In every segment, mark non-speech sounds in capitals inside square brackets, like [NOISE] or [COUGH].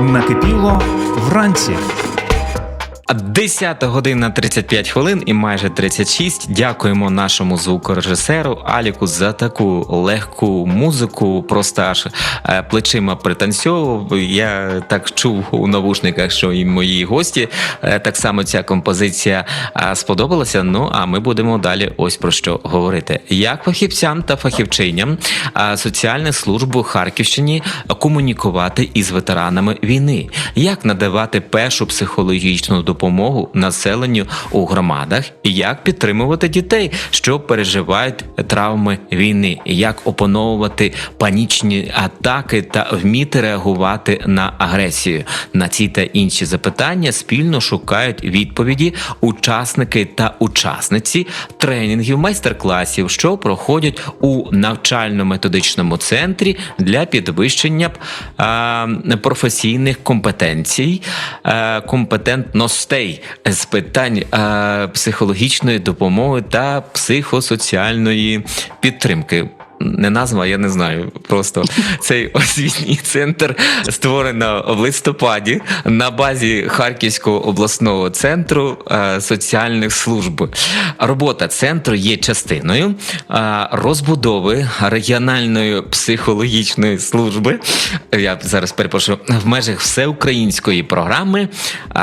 Накипіло вранці. 10 година 35 хвилин і майже 36. Дякуємо нашому звукорежисеру Аліку за таку легку музику. Просто аж е, плечима пританцьовував. Я так чув у навушниках, що і мої гості е, так само ця композиція сподобалася. Ну а ми будемо далі ось про що говорити. Як фахівцям та фахівчиням соціальних служб у Харківщині комунікувати із ветеранами війни, як надавати першу психологічну допомогу населенню у громадах, і як підтримувати дітей, що переживають травми війни, як опановувати панічні атаки та вміти реагувати на агресію. На ці та інші запитання спільно шукають відповіді учасники та учасниці тренінгів, майстер-класів, що проходять у навчально-методичному центрі для підвищення професійних компетенцій, а, компетентностей з питань а, психологічної допомоги та психосоціальної підтримки. Не назва, я не знаю. Просто цей [LAUGHS] освітній центр створено в листопаді на базі Харківського обласного центру е, соціальних служб. Робота центру є частиною е, розбудови регіональної психологічної служби. Я зараз перепрошую в межах всеукраїнської програми е,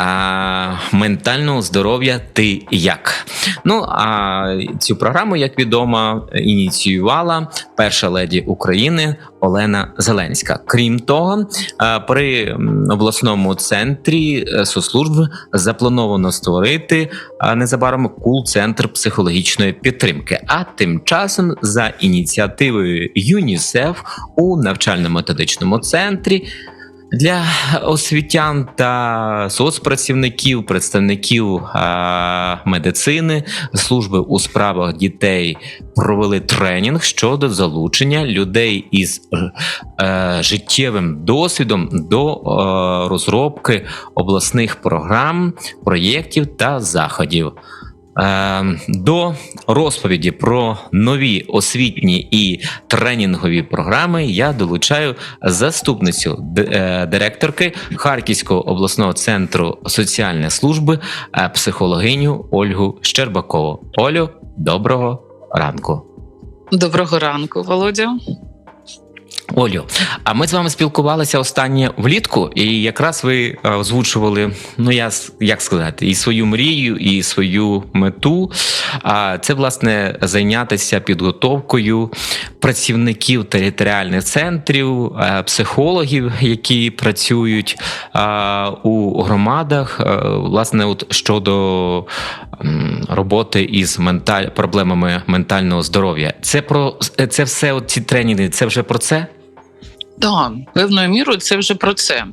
ментального здоров'я. Ти як? Ну а цю програму, як відомо, ініціювала перша леді України Олена Зеленська. Крім того, е, при обласному центрі е, соцслужб заплановано створити е, незабаром кул-центр психологічної підтримки. А тим часом, за ініціативою ЮНІСЕФ у навчально-методичному центрі. Для освітян та соцпрацівників, представників е, медицини, служби у справах дітей провели тренінг щодо залучення людей із е, життєвим досвідом до е, розробки обласних програм, проєктів та заходів. Е, До розповіді про нові освітні і тренінгові програми я долучаю заступницю е, директорки Харківського обласного центру соціальної служби е, психологиню Ольгу Щербакову. Олю, доброго ранку. Доброго ранку, Володя. Олю, а ми з вами спілкувалися останнє влітку, і якраз ви е, озвучували, ну я як сказати, і свою мрію, і свою мету. А це власне зайнятися підготовкою працівників територіальних центрів, е, психологів, які працюють е, у громадах, власне, от щодо роботи із менталь... проблемами ментального здоров'я. Це про це все. От ці тренінги, це вже про це. Так, певною мірою це вже про це.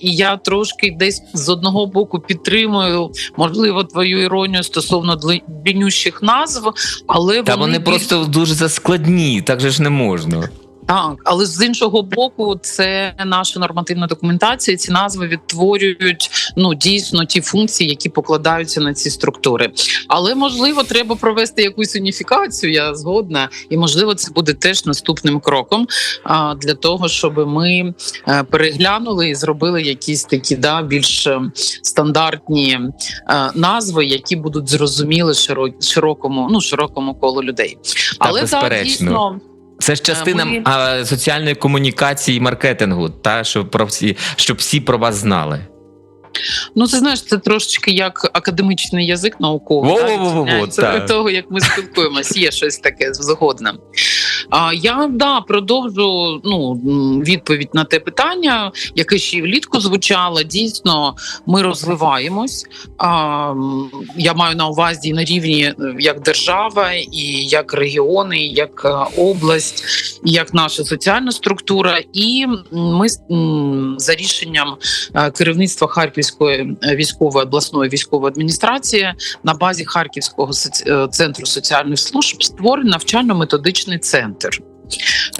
І я трошки десь з одного боку підтримую, можливо, твою іронію стосовно дли- длиннющих назв, але Та вони більш- просто дуже заскладні, так же ж не можна. Так, але з іншого боку, це наша нормативна документація. Ці назви відтворюють ну дійсно ті функції, які покладаються на ці структури. Але можливо, треба провести якусь уніфікацію. Я згодна, і можливо, це буде теж наступним кроком а, для того, щоб ми е, переглянули і зробили якісь такі да більш е, стандартні е, назви, які будуть зрозуміли широ- широкому, ну широкому колу людей. Але так, дійсно. Це ж частина ми- а, соціальної комунікації і маркетингу, та щоб про всі, щоб всі про вас знали. Ну, це знаєш, це трошечки як академічний язик науковий. Во-во-во-во, так. того, як ми спілкуємось, є щось таке згодне. А я да продовжу ну відповідь на те питання, яке ще влітку звучало. Дійсно, ми розвиваємось. А, я маю на увазі на рівні е, як держава, і як регіони, і як е, область, і як наша соціальна структура. І ми за рішенням е, керівництва Харківської військової обласної військової адміністрації на базі Харківського центру соціальних служб створений навчально-методичний центр.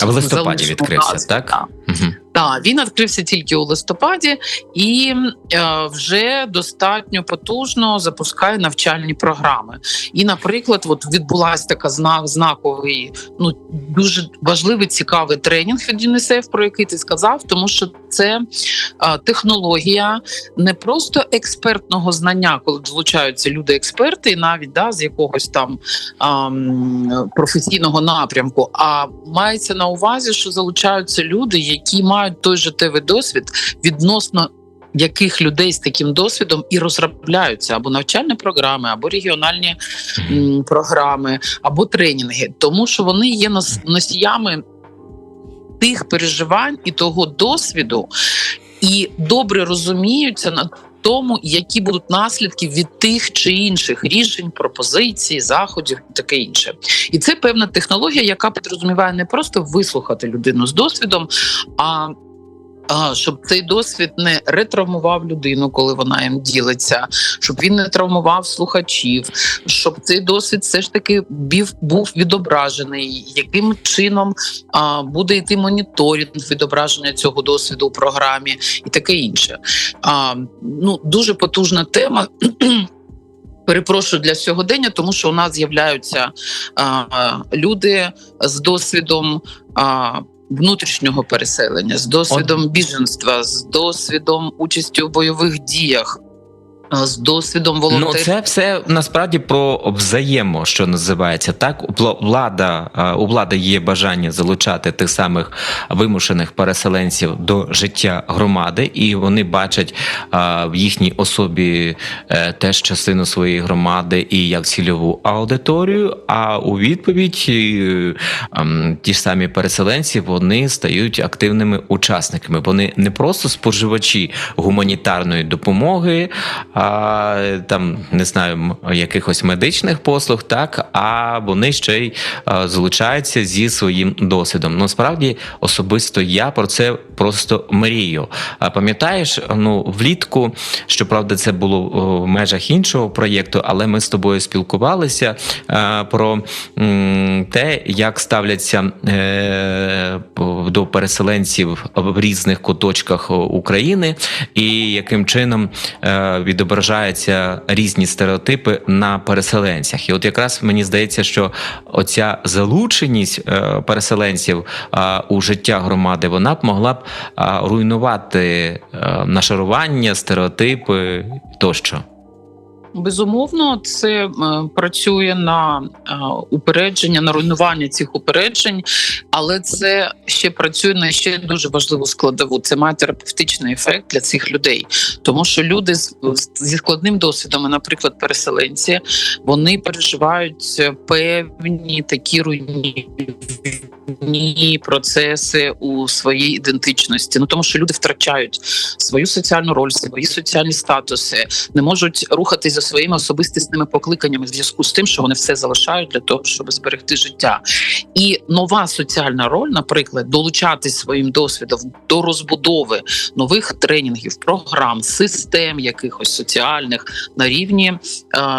А в листопаді відкрився, так? так. Угу. Да, він відкрився тільки у листопаді і е, вже достатньо потужно запускає навчальні програми. І, наприклад, от відбулася така знак знаковий, ну дуже важливий цікавий тренінг від ЮНІСЕФ, про який ти сказав, тому що це е, технологія не просто експертного знання, коли долучаються люди-експерти, навіть да, з якогось там ам, професійного напрямку. А мається на увазі, що залучаються люди, які мають той життєвий досвід відносно. Яких людей з таким досвідом і розробляються або навчальні програми, або регіональні м, програми, або тренінги, тому що вони є нос- носіями тих переживань і того досвіду, і добре розуміються на тому, які будуть наслідки від тих чи інших рішень, пропозицій, заходів таке інше. І це певна технологія, яка підрозуміває не просто вислухати людину з досвідом, а, щоб цей досвід не ретравмував людину, коли вона їм ділиться, щоб він не травмував слухачів, щоб цей досвід все ж таки був відображений, яким чином буде йти моніторинг відображення цього досвіду у програмі і таке інше. Ну, дуже потужна тема. [CLEARS THROAT] Перепрошую для сьогодення, тому що у нас з'являються а, люди з досвідом а, внутрішнього переселення, з досвідом біженства, з досвідом участі у бойових діях, з досвідом Ну, це все насправді про взаємо, що називається так. Влада у влади є бажання залучати тих самих вимушених переселенців до життя громади, і вони бачать в їхній особі е, теж частину своєї громади і як цільову аудиторію. А у відповідь ем, ті ж самі переселенці вони стають активними учасниками. Вони не просто споживачі гуманітарної допомоги, а там не знаю, якихось медичних послуг, так а вони ще й залучаються зі своїм досвідом. Ну справді особисто я про це просто мрію. А пам'ятаєш, ну влітку, щоправда, це було в межах іншого проєкту, але ми з тобою спілкувалися про те, як ставляться е, до переселенців в різних куточках України, і яким чином е, відображаються різні стереотипи на переселенцях. І от якраз мені здається, що оця залученість е, переселенців е, у життя громади вона б могла б е, руйнувати нашарування, стереотипи тощо. Безумовно, це е, працює на е, упередження, на руйнування цих упереджень, але це ще працює на ще дуже важливу складову. Це має терапевтичний ефект для цих людей, тому що люди зі складним досвідом, наприклад, переселенці, вони переживають певні такі руйнівні процеси у своїй ідентичності. Ну тому що люди втрачають свою соціальну роль, свої соціальні статуси, не можуть рухатись за своїми особистісними покликаннями в зв'язку з тим, що вони все залишають для того, щоб зберегти життя. І нова соціальна роль, наприклад, долучатись своїм досвідом до розбудови нових тренінгів, програм, систем якихось соціальних на рівні е,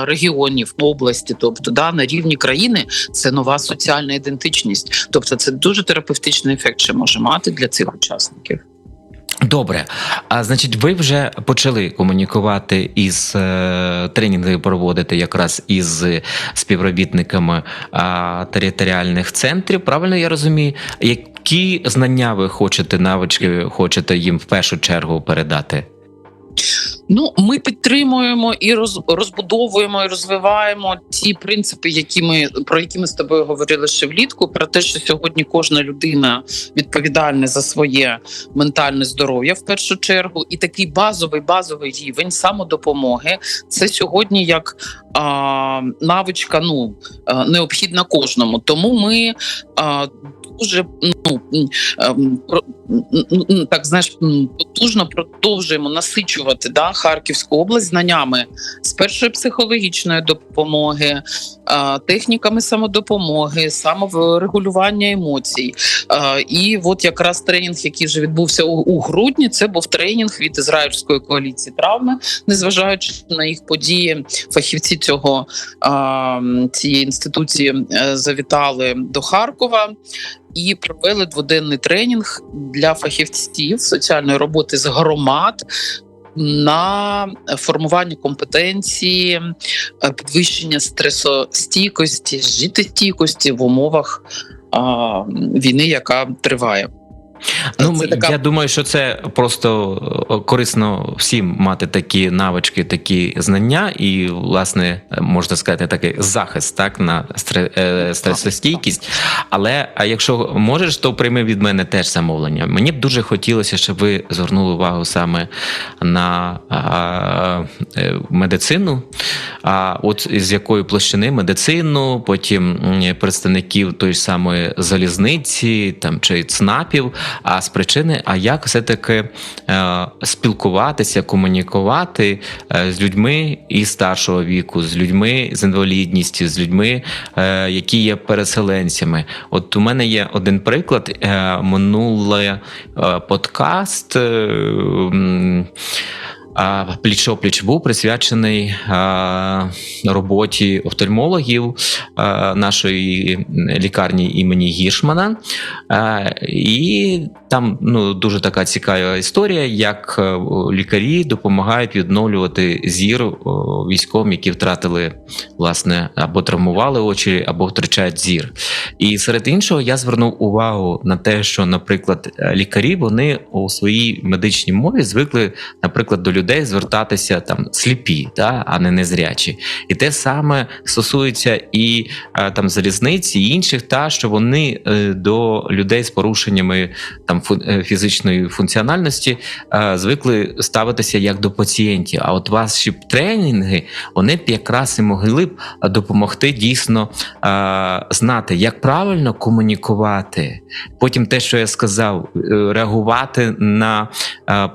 регіонів, області, тобто да, на рівні країни, це нова соціальна ідентичність. Тобто, це дуже терапевтичний ефект, що може мати для цих учасників. Добре, а значить, ви вже почали комунікувати із е, тренінги проводити якраз із співробітниками територіальних центрів. Правильно я розумію, які знання ви хочете, навички хочете їм в першу чергу передати? Ну, ми підтримуємо і роз, розбудовуємо і розвиваємо ті принципи, які ми про які ми з тобою говорили ще влітку. Про те, що сьогодні кожна людина відповідальна за своє ментальне здоров'я в першу чергу, і такий базовий базовий рівень самодопомоги це сьогодні як а, навичка, ну необхідна кожному. Тому ми а, дуже ну ем, так знаєш потужно продовжуємо насичувати да, Харківську область знаннями з першої психологічної допомоги, техніками самодопомоги, саморегулювання емоцій. І от якраз тренінг, який вже відбувся у, грудні, це був тренінг від ізраїльської коаліції травми, незважаючи на їх події, фахівці цього цієї інституції е, завітали до Харкова. І провели дводенний тренінг для фахівців соціальної роботи з громад. На формування компетенції, е, підвищення стресостійкості, життєстійкості в умовах а, війни, яка триває. Ну, Це така- я думаю, що це просто е, корисно всім мати такі навички, такі знання, і, власне, можна сказати, такий захист так на е, стресостійкість. Але а якщо можеш, то прийми від мене теж замовлення. Мені б дуже хотілося, щоб ви звернули увагу саме на а, е, медицину. А от з якої площини медицину, потім представників тої ж самої залізниці там чи ЦНАПів. А з причини, а як все-таки е, спілкуватися, комунікувати е, з людьми із старшого віку, з людьми з інвалідністю, з людьми, е, які є переселенцями. От у мене є один приклад. минулий подкаст. М, а пліч-опліч був присвячений роботі офтальмологів нашої лікарні імені Гішмана. А, і там ну, дуже така цікава історія, як е, лікарі допомагають відновлювати зір військовим, які втратили власне або травмували очі, або втрачають зір. І серед іншого я звернув увагу на те, що, наприклад, лікарі вони у своїй медичній мові звикли, наприклад, до людей звертатися там сліпі, та а не незрячі. І те саме стосується і е, там залізниці, і інших, та що вони е, до людей з порушеннями там е, фізичної функціональності звикли ставитися як до пацієнтів. А от ваші тренінги вони б якраз і могли б допомогти дійсно знати, як правильно комунікувати. Потім те, що я сказав, реагувати на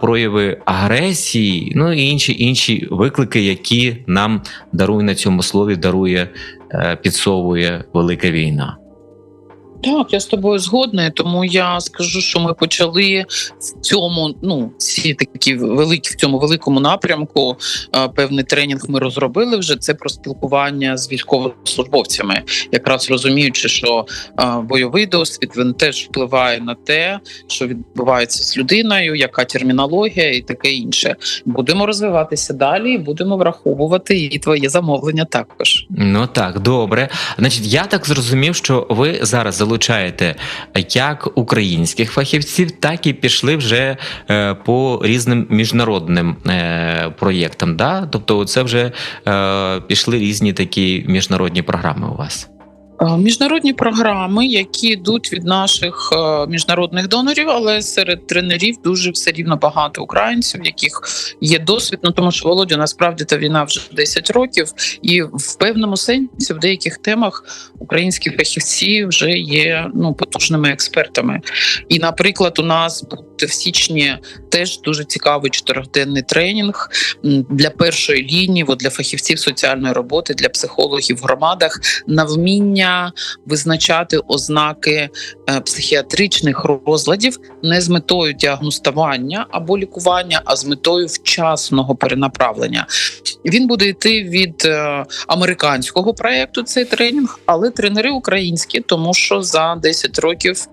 прояви агресії, ну і інші інші виклики, які нам дарує на цьому слові, дарує, е, підсовує велика війна. Так, я з тобою згодна, тому я скажу, що ми почали в цьому, ну ці такі великі в цьому великому напрямку. е, Певний тренінг ми розробили вже. Це про спілкування з військовослужбовцями, якраз розуміючи, що е, бойовий досвід він теж впливає на те, що відбувається з людиною, яка термінологія і таке інше. Будемо розвиватися далі, і будемо враховувати і твоє замовлення також. Ну так, добре. Значить, я так зрозумів, що ви зараз залучаєте як українських фахівців, так і пішли вже е, по різним міжнародним е, проєктам. Да? Тобто, це вже е, пішли різні такі міжнародні програми у вас. Е, Міжнародні програми, які йдуть від наших е, міжнародних донорів, але серед тренерів дуже все рівно багато українців, яких є досвід. Ну тому що Володя насправді та війна вже 10 років, і в певному сенсі в деяких темах українські фахівці вже є ну потужними експертами. І, наприклад, у нас в січні теж дуже цікавий чотириденний тренінг для першої лінії, для фахівців соціальної роботи, для психологів в громадах на вміння визначати ознаки е, психіатричних розладів не з метою діагностування або лікування, а з метою вчасного перенаправлення. Він буде йти від е, американського проекту цей тренінг, але тренери українські, тому що за 10 років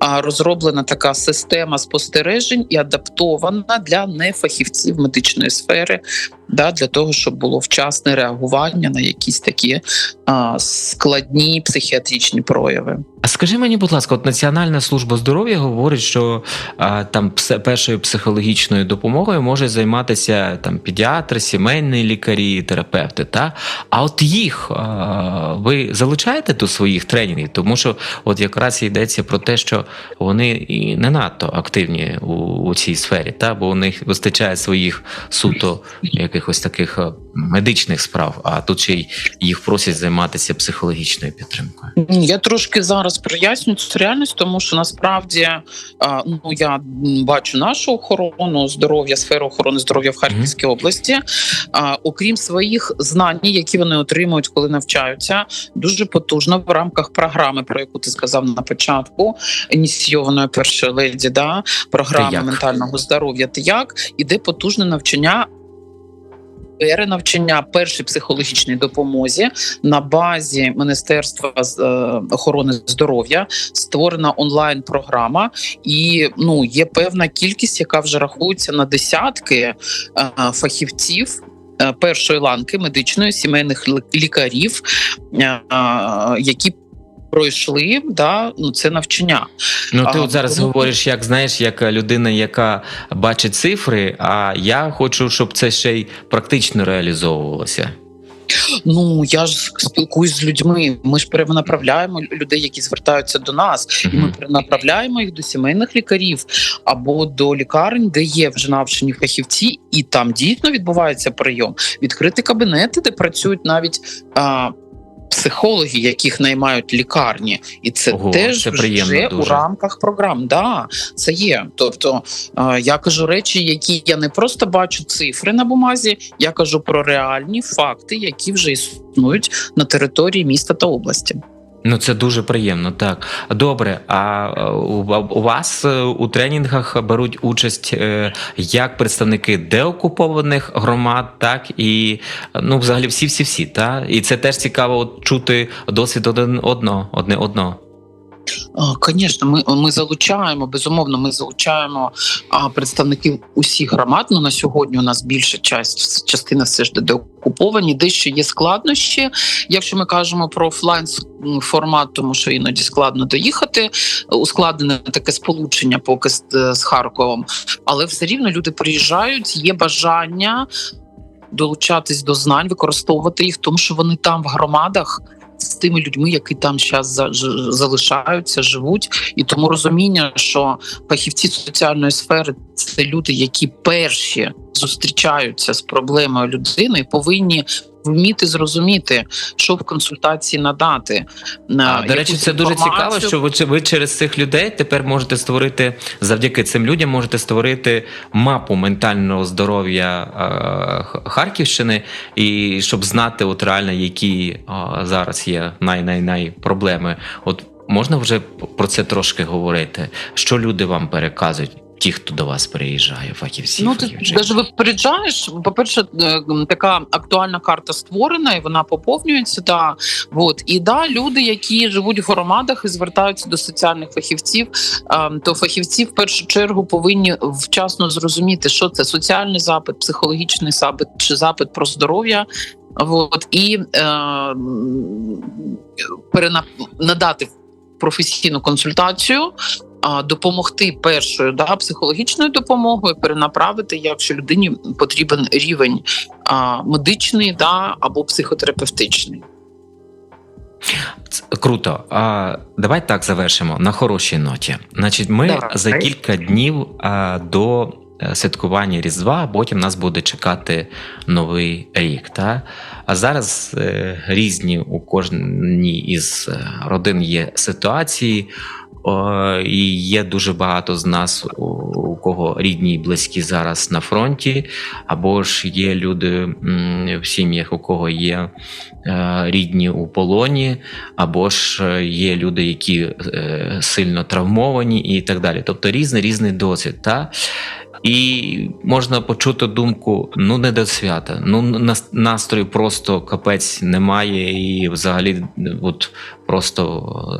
розроблена така система спостережень і адаптована для нефахівців медичної сфери, да, для того, щоб було вчасне реагування на якісь такі складні психіатричні прояви. А скажи мені, будь ласка, от Національна служба здоров'я говорить, що а, там першою психологічною допомогою може займатися там педіатри, сімейні лікарі, терапевти. Та а от їх а, ви залучаєте до своїх тренінгів, тому що от якраз йдеться про те, що вони і не надто активні у, у цій сфері, та бо у них вистачає своїх суто якихось таких медичних справ, а тут ще й їх просять займатися психологічною підтримкою. Я трошки зараз проясню цю реальність, тому що насправді ну я бачу нашу охорону здоров'я, сферу охорони здоров'я в Харківській області. Окрім своїх знань, які вони отримують, коли навчаються, дуже потужно в рамках програми, про яку ти сказав на початку, ініційованої першої леді, да програми ментального здоров'я. Ти як іде потужне навчання перенавчання першій психологічній допомозі на базі Міністерства е, охорони здоров'я створена онлайн програма, і ну є певна кількість, яка вже рахується на десятки е, фахівців. е, Першої ланки медичної сімейних лікарів, які пройшли да, ну, це навчання. Ну, ти А, от зараз тому- говориш, як знаєш, як людина, яка бачить цифри, а я хочу, щоб це ще й практично реалізовувалося. Ну я ж спілкуюсь з людьми. Ми ж перенаправляємо людей, які звертаються до нас. І ми перенаправляємо їх до сімейних лікарів або до лікарень, де є вже навчені фахівці, і там дійсно відбувається прийом. Відкриті кабінети, де працюють навіть а, психологи, яких наймають лікарні, і це Ого, теж це вже дуже. у рамках програм. Да, це є. Тобто а, я кажу речі, які я не просто бачу цифри на бумазі, я кажу про реальні факти, які вже існують на території міста та області. Ну, це дуже приємно, так. Добре, а е, у, вас е, у тренінгах беруть участь е, як представники деокупованих громад, так і ну, взагалі всі-всі-всі, так? І це теж цікаво чути досвід один одного, одне одного. Звісно, ми, ми залучаємо безумовно. Ми залучаємо представників усіх громад. Ну на сьогодні у нас більша часть частина все ж де окуповані. Дещо є складнощі. Якщо ми кажемо про офлайн формат, тому що іноді складно доїхати. Ускладнене таке сполучення поки з, з Харковом, але все рівно люди приїжджають. Є бажання долучатись до знань, використовувати їх, тому що вони там в громадах. З тими людьми, які там зараз залишаються, живуть, і тому розуміння, що фахівці соціальної сфери це люди, які перші зустрічаються з проблемою людини, повинні вміти зрозуміти, що в консультації надати. А, до речі, це дуже цікаво, що ви, ви через цих людей тепер можете створити завдяки цим людям, можете створити мапу ментального здоров'я е, Харківщини, і щоб знати, от реально, які зараз є най-най-най проблеми. От можна вже про це трошки говорити. Що люди вам переказують? Ті, хто до вас приїжджає, фахівці. Ну, ти навіть випереджаєш. По-перше, е, така актуальна карта створена, і вона поповнюється. Да. От. І да, люди, які живуть в громадах і звертаються до соціальних фахівців, е, то фахівці в першу чергу повинні вчасно зрозуміти, що це соціальний запит, психологічний запит чи запит про здоров'я. От. І е, м, перена... надати професійну консультацію допомогти першою да, психологічною допомогою, перенаправити, якщо людині потрібен рівень а, медичний да, або психотерапевтичний. Круто. А, давай так завершимо на хорошій ноті. Значить, ми Давай. за кілька днів а, до е, святкування Різдва, а потім нас буде чекати новий рік. Та? А зараз е, різні у кожній із е, родин є ситуації. І є дуже багато з нас, у, у кого рідні і близькі зараз на фронті, або ж є люди в сім'ях, у кого є е, рідні у полоні, або ж е, є люди, які е, сильно травмовані, і так далі. Тобто різний різний досвід. Та? І можна почути думку: ну не до свята, ну настрою просто капець немає, і взагалі от просто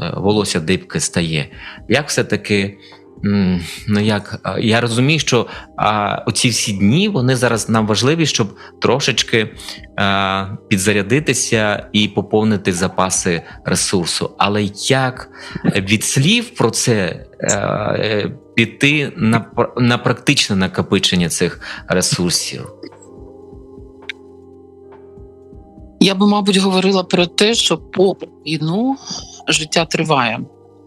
е, волосся дибки стає. Як все-таки. м, Ну як я розумію, що а, оці всі дні вони зараз нам важливі, щоб трошечки а, підзарядитися і поповнити запаси ресурсу. Але як від слів про це е, е, піти на, на практичне накопичення цих ресурсів? Я би, мабуть, говорила про те, що попри війну життя триває,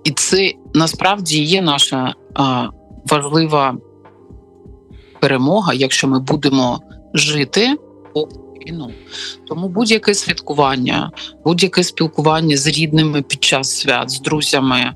і це насправді є наша а, важлива перемога, якщо ми будемо жити по війну. Тому будь-яке святкування, будь-яке спілкування з рідними під час свят, з друзями,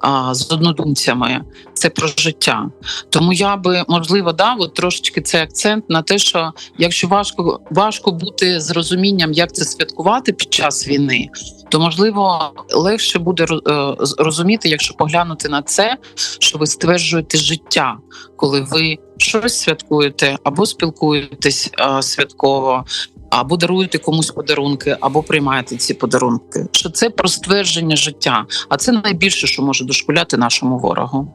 а, з однодумцями це про життя. Тому я би можливо дав от трошечки цей акцент на те, що якщо важко важко бути з розумінням, як це святкувати під час війни, то можливо легше буде е, розуміти, якщо поглянути на це, що ви стверджуєте життя, коли ви щось святкуєте або спілкуєтесь е, святково. Або даруєте комусь подарунки, або приймаєте ці подарунки. Що це про ствердження життя, а це найбільше, що може дошкуляти нашому ворогу.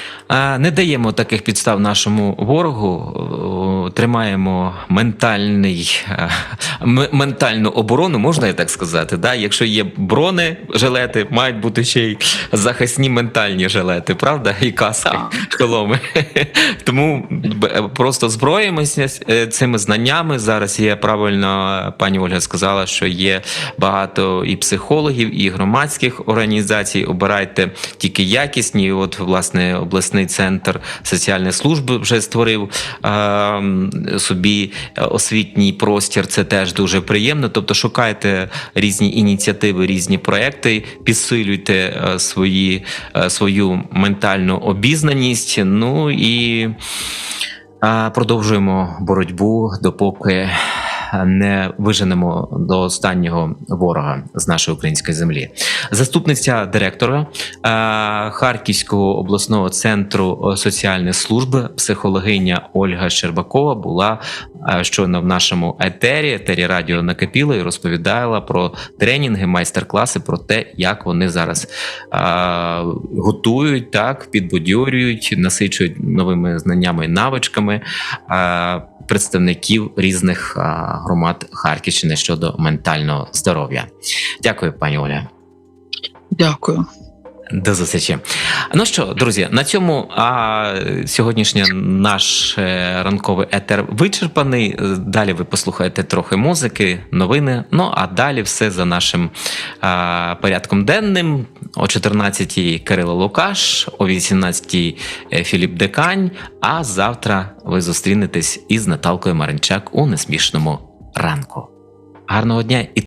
Не даємо таких підстав нашому ворогу, е, тримаємо ментальний, е, ментальну оборону, можна і так сказати. Да? Якщо є брони, жилети, мають бути ще й захисні ментальні жилети, правда? І каски, шоломи. [LAUGHS] Тому просто зброїмося е, цими знаннями. Зараз є правильно, е, пані Ольга сказала, що є багато і психологів, і громадських організацій. Обирайте тільки якісні. І От, власне, обласний центр соціальної служби вже створив е, собі освітній простір. Це теж дуже приємно. Тобто, шукайте різні ініціативи, різні проекти, підсилюйте е, свої, е, свою ментальну обізнаність. Ну і е, продовжуємо боротьбу, допоки не виженемо до останнього ворога з нашої української землі. Заступниця директора е, Харківського обласного центру соціальної служби, психологиня Ольга Щербакова була е, щойно в нашому етері, етері радіо накипіла і розповідала про тренінги, майстер-класи, про те, як вони зараз е, готують, так підбадьорюють, насичують новими знаннями і навичками представників різних громад Харківщини щодо ментального здоров'я. Дякую, пані Оля. Дякую. До зустрічі. Ну що, друзі, на цьому а, сьогоднішній наш е, ранковий етер вичерпаний. Далі ви послухаєте трохи музики, новини. Ну а далі все за нашим а, порядком денним. О 14-й Кирило Лукаш, о 18-й Філіп Декань. А завтра ви зустрінетесь із Наталкою Маринчак у несмішному ранку. Гарного дня і